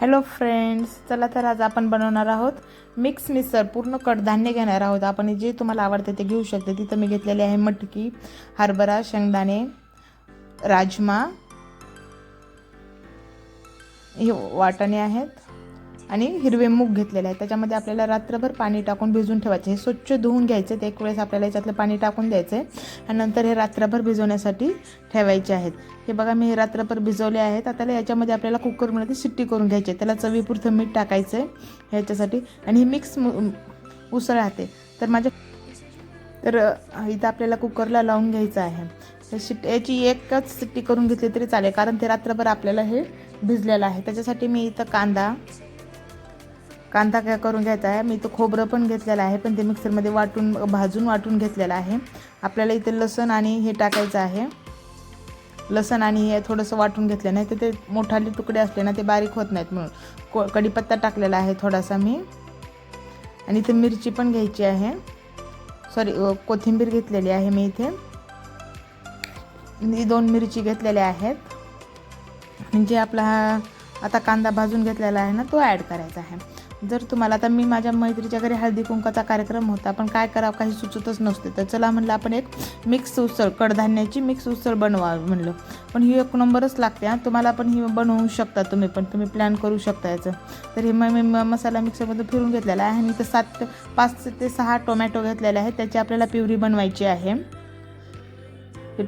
Hello friends चला तर आज आपण बनवणार आहोत मिक्स मिसर पूर्ण कडधान्य घेणार आहोत. आपण जे तुम्हाला आवडते ते घेऊ शकते. तिथं मी घेतलेले आहे मटकी हरभरा शेंगदाणे राजमा. हे वाटाणे आहेत. आणि हिरवे मूग घेतलेले आहे त्याच्यामध्ये आपल्याला रात्रभर पाणी टाकून भिजून ठेवायचे. हे स्वच्छ धुवून घ्यायचे. ते एक वेळेस आपल्याला याच्यातलं पाणी टाकून द्यायचं. आहे आणि नंतर हे रात्रभर भिजवण्यासाठी ठेवायचे आहेत. हे बघा मी हे रात्रभर भिजवले आहेत. आता याच्यामध्ये आपल्याला कुकरमध्ये सिट्टी करून घ्यायची आहे. त्याला चवीपुरतं मीठ टाकायचं आहे ह्याच्यासाठी. आणि ही मिक्स उसळ राहते. तर माझ्या तर इथं आपल्याला कुकरला लावून घ्यायचं आहे. तर शिट याची एकच सिट्टी करून घेतली तरी चालेल. कारण ते रात्रभर आपल्याला हे भिजलेलं आहे. त्याच्यासाठी मी इथं कांदा कांदा काय करून घ्यायचा आहे? मी इथं खोबरं पण घेतलेलं आहे पण ते मिक्सरमध्ये वाटून भाजून वाटून घेतलेलं आहे. आपल्याला इथे लसण आणि हे टाकायचं आहे. लसण आणि हे थोडंसं वाटून घेतलं नाही तर ते मोठाले तुकडे असले ना ते बारीक होत नाहीत म्हणून. को कढीपत्ता टाकलेला आहे थोडासा मी. आणि इथे मिरची पण घ्यायची आहे. सॉरी कोथिंबीर घेतलेली आहे मी इथे. मी दोन मिरची घेतलेल्या आहेत. म्हणजे आपला हा आता कांदा भाजून घेतलेला आहे ना तो ॲड करायचा आहे. जर तुम्हाला आता मी माझ्या मैत्रीच्या घरी हळदी कुंकाचा कार्यक्रम होता पण काय करावं काही सुचतच नसते. तर चला म्हणलं आपण एक मिक्स उसळ कडधान्याची मिक्स उसळ बनवा म्हणलं. पण ही एक नंबरच लागते हां. तुम्हाला पण ही बनवू शकता तुम्ही पण तुम्ही प्लॅन करू शकता याचं. तर हे मी मसाला मिक्सरमधून फिरून घेतलेला आहे आणि इथं सात पाच ते सहा टोमॅटो घेतलेले आहेत त्याची आपल्याला प्युरी बनवायची आहे.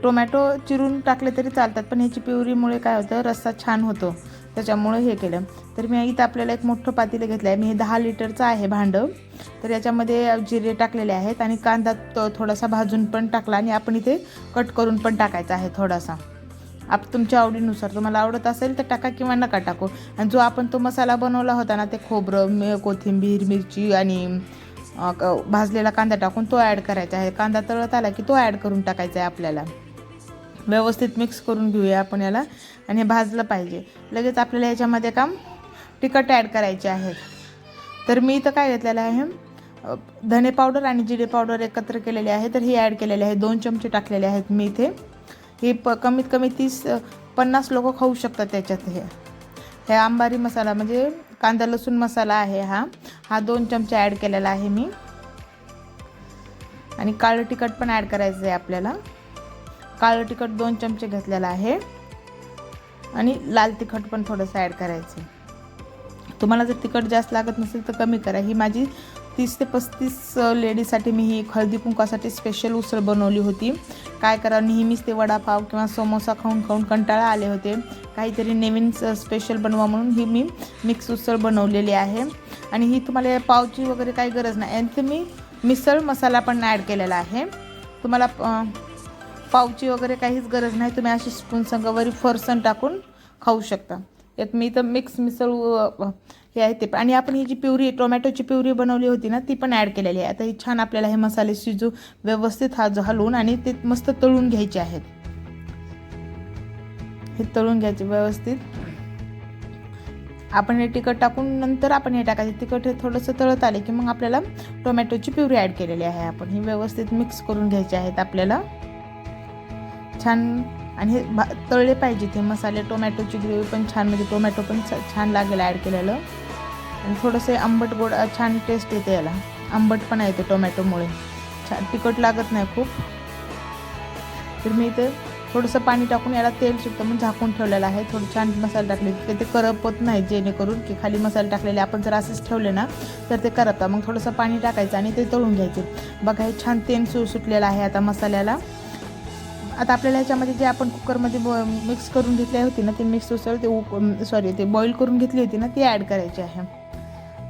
टोमॅटो चिरून टाकले तरी चालतात पण ह्याची प्युरीमुळे काय होतं रस्सा छान होतो. त्याच्यामुळे हे केलं. तर मी इथं आपल्याला एक मोठं पातेलं घेतलं आहे. मी हे दहा लिटरचं आहे भांडं. तर याच्यामध्ये जिरे टाकलेले आहेत आणि कांदा तो थोडासा भाजून पण टाकला आणि आपण इथे कट करून पण टाकायचा आहे थोडासा. आप तुमच्या आवडीनुसार. तुम्हाला आवडत असेल तर टाका किंवा नका टाकू. आणि जो आपण तो मसाला बनवला होता ना ते खोबरं कोथिंबीर मिरची आणि भाजलेला कांदा टाकून तो ॲड करायचा आहे. कांदा तळत आला की तो ॲड करून टाकायचा आहे आपल्याला. व्यवस्थित मिक्स करून घेऊया आपण याला आणि हे भाजलं पाहिजे. लगेच आपल्याला याच्यामध्ये काम तिखट ॲड करायचे आहेत तर मी इथं काय घेतलेलं आहे? धने पावडर आणि जिरे पावडर एकत्र केलेले आहे. तर ही ॲड केलेले आहे. दोन चमचे टाकलेले आहेत मी इथे. हे प कमीत कमी तीस पन्नास लोक खाऊ शकतात त्याच्यात हे. हे आंबारी मसाला म्हणजे कांदा लसूण मसाला आहे हा. हा दोन चमचे ॲड केलेला आहे मी. आणि काळं तिखट पण ॲड करायचं आहे आपल्याला. काळं तिखट दोन चमचे घेतलेला आहे. आणि लाल तिखट पण थोडंसं ॲड करायचं तुम्हाला जर तिखट जास्त लागत नसेल तर कमी करा. ही माझी तीस ते पस्तीस लेडीजसाठी मी ही हळदी कुंकासाठी स्पेशल उसळ बनवली होती. काय करा नेहमीच ते वडापाव किंवा समोसा खाऊन खाऊन कंटाळा आले होते. काहीतरी नवीन स्पेशल बनवा म्हणून ही मी मिक्स उसळ बनवलेली आहे. आणि ही तुम्हाला पावची वगैरे काही गरज नाही. आणि तुम्ही मिसळ मसाला पण ॲड केलेला आहे. तुम्हाला पावची वगैरे काहीच गरज नाही. तुम्ही अशी स्पून संगावरी फरसण टाकून खाऊ शकता. एक मी तर मिक्स मिसळ हे आहे ते. आणि आपण ही जी प्युरी टोमॅटोची प्युरी बनवली होती ना ती पण ॲड केलेली आहे. आता ही छान आपल्याला हे मसाले शिजू व्यवस्थित हा घालून आणि ते मस्त तळून घ्यायचे आहेत. हे तळून घ्यायचे व्यवस्थित. आपण हे तिखट टाकून नंतर आपण हे टाकायचे. तिखट हे थोडंसं तळत आले की मग आपल्याला टोमॅटोची प्युरी ॲड केलेली आहे. आपण ही व्यवस्थित मिक्स करून घ्यायचे आहेत आपल्याला. छान आणि हे भा तळले पाहिजे ते मसाले. टोमॅटोची ग्रेव्ही पण छान म्हणजे टोमॅटो पण छान लागेल ॲड केलेलं. आणि थोडंसं आंबट गोड छान टेस्ट येते याला. आंबट पण येते टोमॅटोमुळे. छान तिखट लागत नाही खूप. तर मी इथे थोडंसं पाणी टाकून याला तेल सुटतं मग झाकून ठेवलेलं आहे. थोडं छान मसाले टाकले. की ते करपत नाही जेणेकरून की खाली मसाले टाकलेले आपण जर असेच ठेवले ना तर ते करपता मग थोडंसं पाणी टाकायचं आणि ते तळून घ्यायचे. बघा हे छान तेल सु सुटलेलं आहे आता मसाल्याला. आता आपल्याला ह्याच्यामध्ये जे आपण कुकरमध्ये ब मिक्स करून घेतली होती ना ती मिक्स उसळ ते सॉरी ते बॉईल करून घेतली होती ना ती ॲड करायची आहे.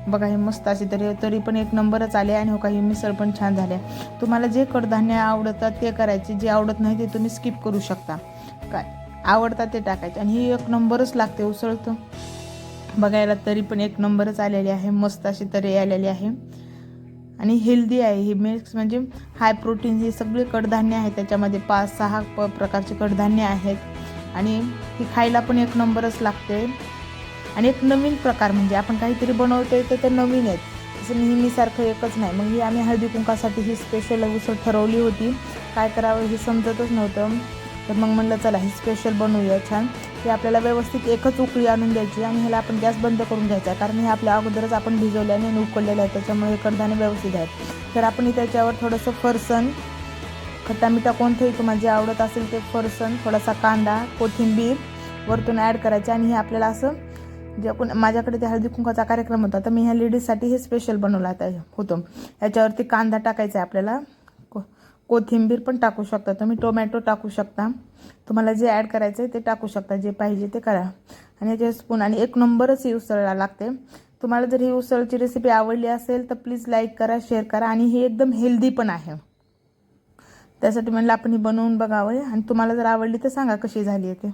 बघा हे मस्त असे तरी तरी पण एक नंबरच आले आणि हो काही मिसळ पण छान झाले. तुम्हाला जे कडधान्य आवडतात ते करायचे जे आवडत नाही ते तुम्ही स्किप करू शकता. काय आवडतात ते टाकायचे. आणि ही एक नंबरच लागते उसळ तर. बघायला तरी पण एक नंबरच आलेली आहे मस्त अशी तरी आलेली आहे. आणि हेल्दी आहे. हे मिक्स म्हणजे हाय प्रोटीन हे सगळे कडधान्य आहेत. त्याच्यामध्ये पाच सहा प प्रकारचे कडधान्य आहेत. आणि ही खायला पण एक नंबरच लागते. आणि एक नवीन प्रकार म्हणजे आपण काहीतरी बनवतो आहे तर ते नवीन आहेत. असं नेहमीसारखं एकच नाही. मग ही आम्ही हळदी कुंकासाठी ही स्पेशल उसळ ठरवली होती. काय करावं हे समजतच नव्हतं. तर मग म्हणलं चला ही स्पेशल बनवूया. छान. हे आपल्याला व्यवस्थित एकच उकळी आणून द्यायची आणि ह्याला आपण गॅस बंद करून घ्यायचा आहे. कारण हे आपल्या अगोदरच आपण भिजवल्याने आणि उकळलेलं आहे. त्याच्यामुळे हे कडधान्य व्यवस्थित आहेत तर आपण त्याच्यावर थोडंसं फरसण खट्टा मिठा कोणतंही तुम्हाला जे आवडत असेल ते फरसन थोडासा कांदा कोथिंबीर वरतून ॲड करायचे आणि हे आपल्याला असं जे कोण माझ्याकडे ते हळदी कुंकाचा कार्यक्रम होता तर मी ह्या लेडीजसाठी हे स्पेशल बनवला होतं होतो. याच्यावरती कांदा टाकायचा आहे आपल्याला. कोथिंबीर पण टाकू शकता. तुम्ही टोमॅटो टाकू शकता. तुम्हाला जे ॲड करायचं आहे ते टाकू शकता. जे पाहिजे ते करा. आणि याचे स्पून आणि एक नंबरच ही उसळला लागते. तुम्हाला जर ही उसळची रेसिपी आवडली असेल तर प्लीज लाईक करा शेअर करा आणि हे एकदम हेल्दी पण आहे. त्यासाठी म्हणलं आपण ही बनवून बघावं. आणि तुम्हाला जर आवडली तर सांगा कशी झाली आहे ते.